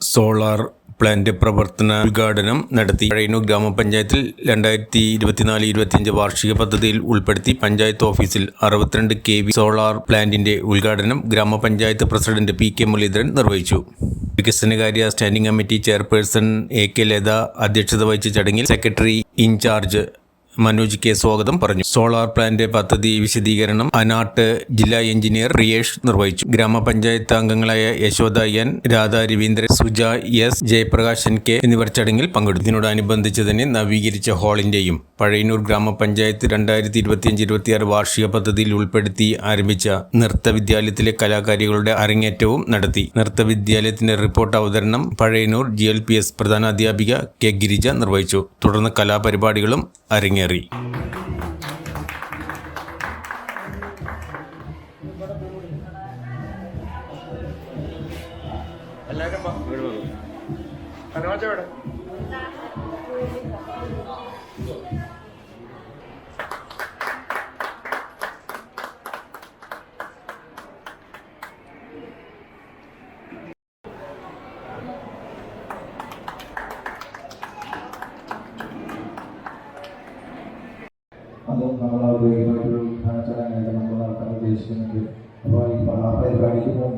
Solar plant പ്രവർത്തന ഉദ്ഘാടനം നടത്തി പഴയനൂർ ഗ്രാമപഞ്ചായത്തിൽ രണ്ടായിരത്തി ഇരുപത്തിനാല് ഇരുപത്തിയഞ്ച് വാർഷിക പദ്ധതിയിൽ ഉൾപ്പെടുത്തി പഞ്ചായത്ത് ഓഫീസിൽ അറുപത്തിരണ്ട് കെ വി സോളാർ പ്ലാന്റിന്റെ ഉദ്ഘാടനം ഗ്രാമപഞ്ചായത്ത് പ്രസിഡന്റ് പി കെ മുരളീധരൻ നിർവഹിച്ചു. വികസനകാര്യ standing committee chairperson A K Latha അധ്യക്ഷത വഹിച്ച ചടങ്ങിൽ സെക്രട്ടറി ഇൻചാർജ് മനോജ് കെ സ്വാഗതം പറഞ്ഞു. സോളാർ പ്ലാന്റ് പദ്ധതി വിശദീകരണം അനാട്ട് ജില്ലാ എഞ്ചിനീയർ റിയേഷ് നിർവഹിച്ചു. ഗ്രാമപഞ്ചായത്ത് അംഗങ്ങളായ Yashoda N Radha Raveendran Suja S Jayaprakashan K എന്നിവർ ചടങ്ങിൽ പങ്കെടുത്തു. ഇതിനോടനുബന്ധിച്ച് തന്നെ നവീകരിച്ച ഹാളിന്റെയും പഴയന്നൂർ ഗ്രാമപഞ്ചായത്ത് രണ്ടായിരത്തി ഇരുപത്തിയഞ്ച് ഇരുപത്തിയാറ് വാർഷിക പദ്ധതിയിൽ ഉൾപ്പെടുത്തി ആരംഭിച്ച നൃത്തവിദ്യാലയത്തിലെ കലാകാരികളുടെ അരങ്ങേറ്റവും നടത്തി. നൃത്തവിദ്യാലയത്തിന്റെ റിപ്പോർട്ട് അവതരണം Pazhayannur G L P S പ്രധാനാധ്യാപിക K Girija നിർവഹിച്ചു. തുടർന്ന് കലാപരിപാടികളും അരങ്ങേറി. എല്ലാവരും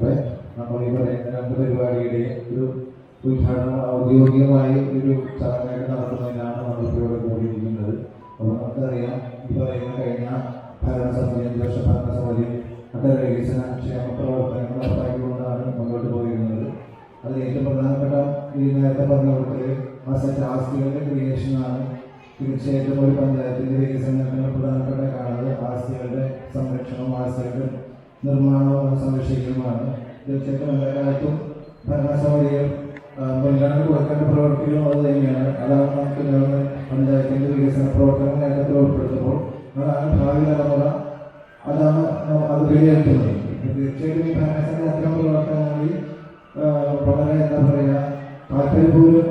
മുമ്പേ നമ്മൾ ഈ പറയുന്ന രണ്ട് പരിപാടിയുടെ ഒരു ഉദ്ഘാടനം ഔദ്യോഗികമായി ഒരു ചടങ്ങായിട്ട് നടത്തുന്നതിനാണ് നമ്മളിപ്പോൾ ഇവിടെ കൂടിയിരിക്കുന്നത്. അപ്പോൾ നമുക്കറിയാം ഈ പറയുന്ന കഴിഞ്ഞ ഭരണസമിതി അഞ്ച് വർഷ ഭരണസമിതി മറ്റേ വികസന ക്ഷേമ പ്രവർത്തനങ്ങൾ നടപ്പാക്കിക്കൊണ്ടാണ് മുന്നോട്ട് പോയിരുന്നത്. അതിൽ ഏറ്റവും പ്രധാനപ്പെട്ട ഈ നേരത്തെ പറഞ്ഞ പോലെ അസറ്റ് ആസ്തികളുടെ ക്രിയേഷനാണ് തീർച്ചയായിട്ടും ഒരു പഞ്ചായത്തിന്റെ വികസനത്തിന് പ്രധാനപ്പെട്ട കാണുന്നത് ആസ്തികളുടെ സംരക്ഷണവും ആസ്തികളുടെ നിർമ്മാണവും സംരക്ഷിക്കലുമാണ് തീർച്ചയായിട്ടും എല്ലാ കാലത്തും ഭരണസമിതികൾ മുൻഗണന കൊടുക്കേണ്ട പ്രവർത്തികളും അത് തന്നെയാണ്. അതാണ് നമുക്ക് ഗവൺമെന്റ് പഞ്ചായത്തിന്റെ വികസന പ്രവർത്തനങ്ങൾ നേരത്തെ ഉൾപ്പെടുത്തുമ്പോൾ അതാണ് ഭാവി തലമുറ അതാണ് അത് വിലയിരുത്തുന്നത്. തീർച്ചയായിട്ടും ഈ ഭരണസമിതി അത്തരം പ്രവർത്തനങ്ങളിൽ വളരെ എന്താ പറയുക താല്പര്യപൂർവം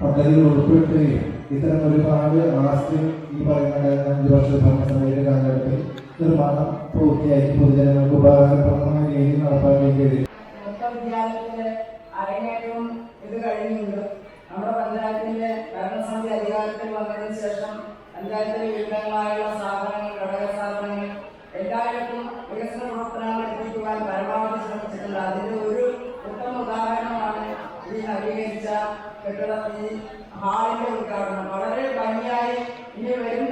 പദ്ധതികൾ ഉൾപ്പെടുത്തുകയും ഇത്തരം ഒരുപാട് ആസ്തി ഈ പറയുന്ന അഞ്ച് വർഷത്തെ ഭരണസമിതിയുടെ കാലഘട്ടത്തിൽ നിർമ്മാണം പൂർത്തിയാക്കി പൊതുജനങ്ങൾക്ക് ഉപകാരപ്രദമായ രീതിയിൽ നടപ്പാക്കുകയും വേണ്ടി അരങ്ങേറ്റവും ഇത് കഴിഞ്ഞുണ്ട്. നമ്മുടെ പഞ്ചായത്തിന്റെ ഭരണസമിതി അധികാരത്തിൽ വന്നതിന് ശേഷം പഞ്ചായത്തിലെ വിവിധങ്ങളായുള്ള സ്ഥാപനങ്ങൾ ഘടക സ്ഥാപനങ്ങൾ എല്ലായിടത്തും വികസന പ്രവർത്തനങ്ങൾ എത്തിക്കുവാൻ പരമാവധി ശ്രമിച്ചിട്ടുണ്ട്. അതിന്റെ ഒരു ഉത്തമ ഉദാഹരണമാണ് ഈ നവീകരിച്ച കെട്ടിട ഹാളിന്റെ ഉദ്ഘാടനം. വളരെ ഭംഗിയായി ഇനി വരും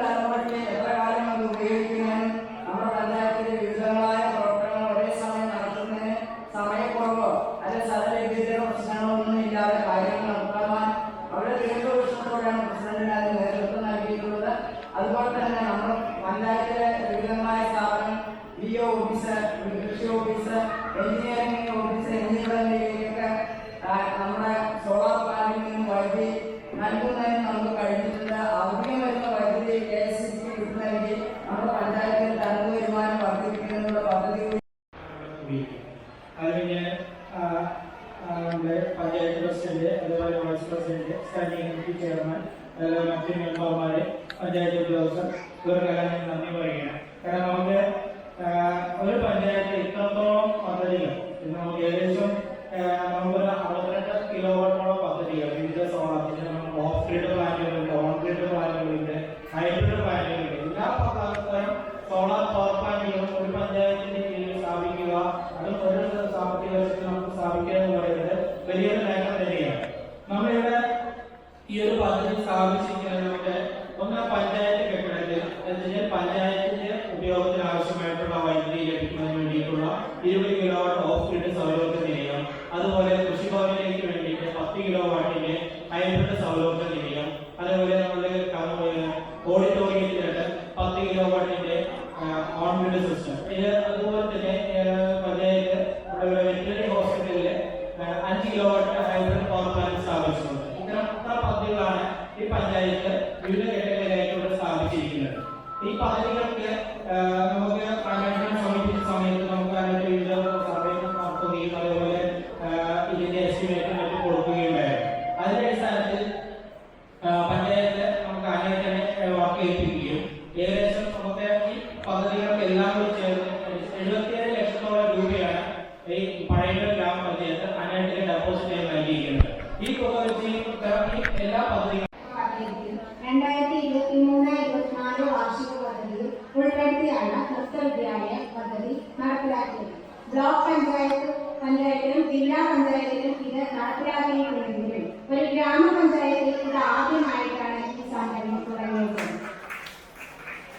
നൽകുന്നതിന് നമുക്ക് കഴിഞ്ഞിട്ടുണ്ട്. അധികം വരുന്ന വൈദ്യുതി കെ എസ് സി ബിക്ക് കിട്ടുന്നതിൽ നമ്മുടെ പഞ്ചായത്തിൽ തനത് വരുമാനം പഞ്ചായത്ത് പ്രസിഡന്റ് അതുപോലെ vice president standing committee chairman അതുപോലെ മറ്റ് പഞ്ചായത്ത് ഉദ്യോഗസ്ഥർ ഇവർക്കെല്ലാം ഞാൻ കാരണം നമുക്ക് ഒരു പഞ്ചായത്തിൽ ഇത്രത്തോളം പദ്ധതികൾ നമുക്ക് ഏകദേശം ആ, പദ്ധതി സ്ഥാപിച്ചിരിക്കുന്നത് നമുക്ക് ഒന്ന് പഞ്ചായത്ത് കെട്ടിടത്തിൽ എന്നുവെച്ചാൽ പഞ്ചായത്തിന്റെ ഉപയോഗത്തിന് ആവശ്യമായിട്ടുള്ള വൈദ്യുതി ലഭിക്കുന്നതിന് വേണ്ടിയിട്ടുള്ള ഇരുപത് കിലോ വാട്ട് ഓഫ് ഗ്രിഡ് സൗരോർജ നിലയം അതുപോലെ കൃഷിഭവനിലേക്ക് വേണ്ടിയിട്ട് പത്ത് കിലോ വാട്ടിന്റെ ഹൈബ്രിഡ് സൗരോർജ നിലയം അതുപോലെ നമ്മുടെ ഓഡിറ്റോറിയത്തിലുണ്ട് പത്ത് കിലോ വാട്ടിന്റെ ഓൺ ഗ്രിഡ് സിസ്റ്റം ഇത് അതുപോലെ തന്നെ എസ്റ്റിമേറ്റ് നമുക്ക് കൊടുക്കുകയുണ്ടായിരുന്നു അതിന്റെ അടിസ്ഥാനത്തിൽ പഞ്ചായത്ത് നമുക്ക് ആദ്യം തന്നെ വർക്ക് ഏൽപ്പിക്കുകയും ഏകദേശം നമുക്ക് ഈ പദ്ധതികൾക്ക് എല്ലാം കൂടി ചേർന്ന് എഴുപത്തിയേഴ് ലക്ഷത്തോളം രൂപയാണ് ഈ പഴയ ഗ്രാമപഞ്ചായത്ത് അനായിട്ടിന് ഡെപ്പോസിറ്റ് ചെയ്ത് നൽകിയിരിക്കുന്നത്. ഈ തുക വെച്ച് എല്ലാ പദ്ധതികളും രണ്ടായിരത്തി ഇരുപത്തി മൂന്ന് ഇരുപത്തിനാല് വാർഷിക പദ്ധതിയിൽ ഉൾപ്പെടുത്തിയാണ് നൃത്ത വിദ്യാലയ പദ്ധതി നടപ്പിലാക്കിയത്. ബ്ലോക്ക് പഞ്ചായത്ത് പഞ്ചായത്തിലും ജില്ലാ പഞ്ചായത്തിലും ഇത് ഒരു ഗ്രാമപഞ്ചായത്തിൽ ഇത് ആദ്യമായിട്ടാണ് ഈ സംരംഭം തുടങ്ങിയത്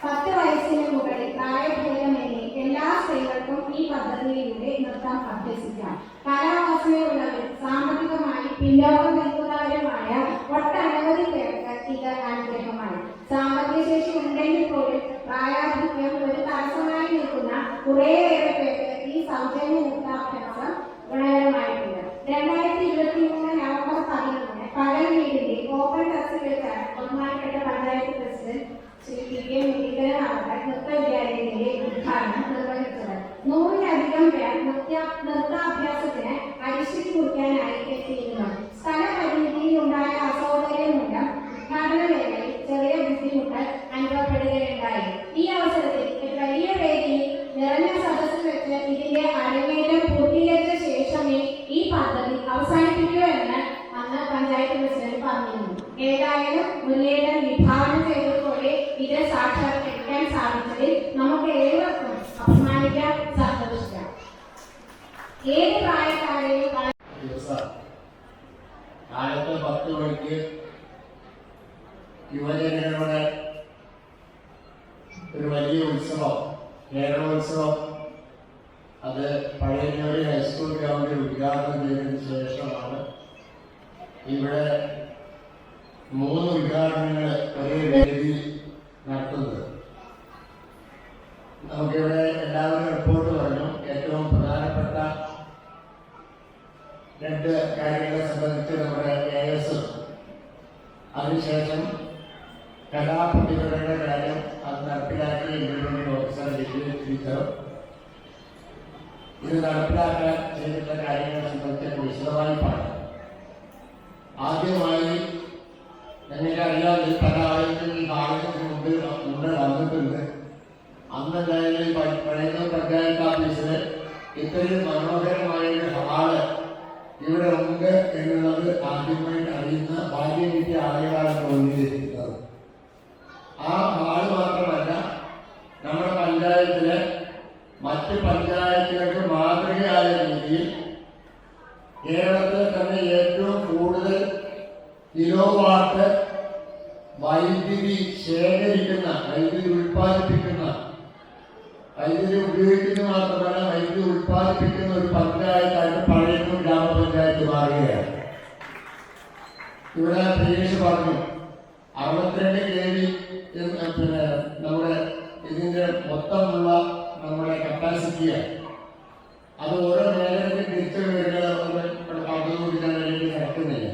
പത്ത് വയസ്സിന് മുകളിൽ പ്രായഭേദമേനെ എല്ലാ സ്ത്രീകൾക്കും ഈ പദ്ധതിയിലൂടെ നൃത്തം അഭ്യസിക്കാം. കാലാവസ്ഥയുള്ളവർ സാമ്പത്തികമായി പിന്നോക്കം യുവജനങ്ങളുടെ ഒരു വലിയ ഉത്സവം കേരളോത്സവം അത് പഴയന്നൂര് ഹൈസ്കൂൾ ഗ്രൗണ്ടിൽ ഉദ്ഘാടനം ചെയ്തതിനു ശേഷമാണ് ഇവിടെ മൂന്ന് ഉദ്ഘാടനങ്ങൾ ഒരേ നടപ്പിലാക്കാൻ ചെയ്തിട്ടുള്ള കാര്യങ്ങളെ സംബന്ധിച്ച് വിശദമായി പറഞ്ഞു ആദ്യമായി ഞങ്ങൾക്കറിയാം ഈ പല ആളുകളും ഈ ഭാഗത്തിന് മുമ്പ് മുമ്പ് വന്നിട്ടുണ്ട് അന്ന് എന്തായാലും പഴയ പഞ്ചായത്ത് ഓഫീസിൽ ഇത്രയും മനോഹരമായ ഒരു ഹാൾ ഇവിടെ ഉണ്ട് എന്നുള്ളത് ആദ്യമായിട്ട് അറിയുന്ന ഭാഗ്യം കിട്ടിയ ആളുകളാണ് തോന്നിയിരിക്കുന്നത് ആ ഹാൾ മാത്രമല്ല നമ്മുടെ പഞ്ചായത്തിലെ മറ്റ് പഞ്ചായത്തുകൾക്ക് മാതൃകയായ രീതിയിൽ കേരളത്തിൽ തന്നെ ഏറ്റവും കൂടുതൽ കിലോ വാട്ട് വൈദ്യുതി ശേഖരിക്കുന്ന വൈദ്യുതി ഉൽപ്പാദിപ്പിക്കുന്ന വൈദ്യുതി ഉപയോഗിക്കുന്ന മാത്രമല്ല വൈദ്യുതി ഉൽപ്പാദിപ്പിക്കുന്ന ഒരു പഞ്ചായത്തായിട്ട് പഴയന്നൂർ ഗ്രാമപഞ്ചായത്ത് മാറുകയാണ്. ഇവിടെ പ്രിയേഷ് പറഞ്ഞു അറുപത്തിരണ്ട് കെ വി പിന്നെ നമ്മുടെ ഇതിന്റെ മൊത്തമുള്ള നമ്മുടെ കപ്പാസിറ്റിയാണ് അത് ഓരോ നേരത്തെ തിരിച്ചു വരുന്നത് വേണ്ടി നടക്കുന്നില്ല.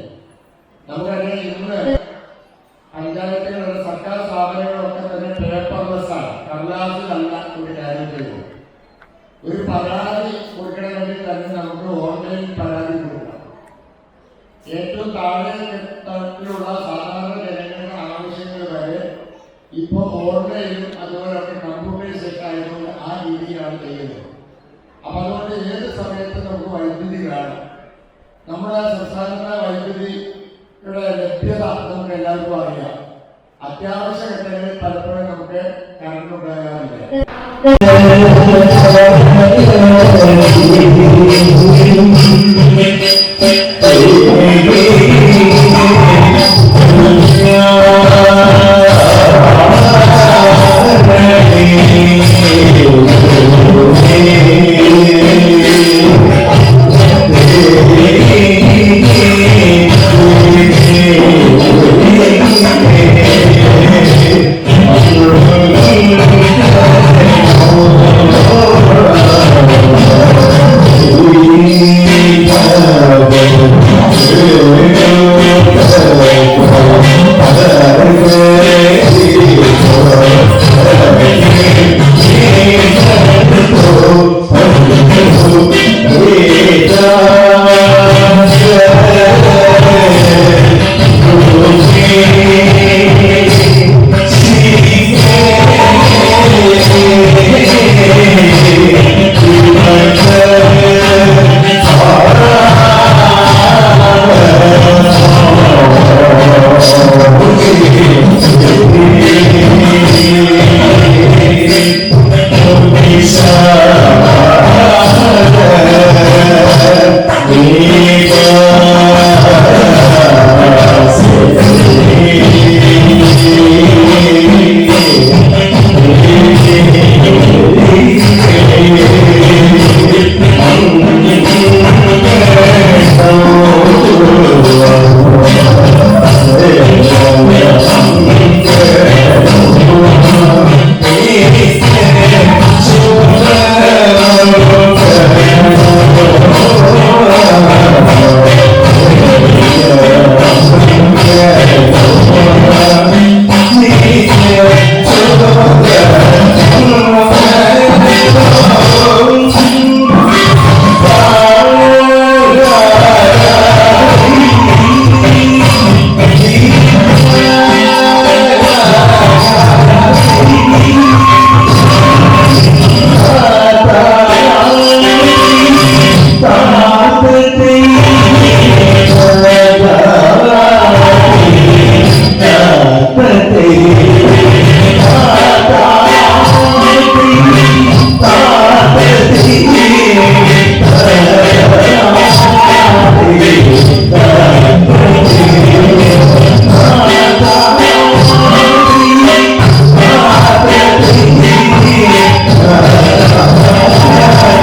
നമുക്കറിയാം ഇന്ന് പഞ്ചായത്തുകളുടെ സർക്കാർ സ്ഥാപനങ്ങളൊക്കെ തന്നെ പേപ്പർലെസ് കടലാസിലല്ല ഒരു കാര്യം ഒരു പരാതി നമ്മുടെ സംസ്ഥാനത്തെ വൈദ്യുതിയുടെ ലഭ്യത നമുക്ക് എല്ലാവർക്കും അറിയാം. അത്യാവശ്യ ഘട്ടങ്ങളിൽ പലപ്പോഴും നമുക്ക് കറണ്ട് ഉണ്ടാകാറില്ല. Amen.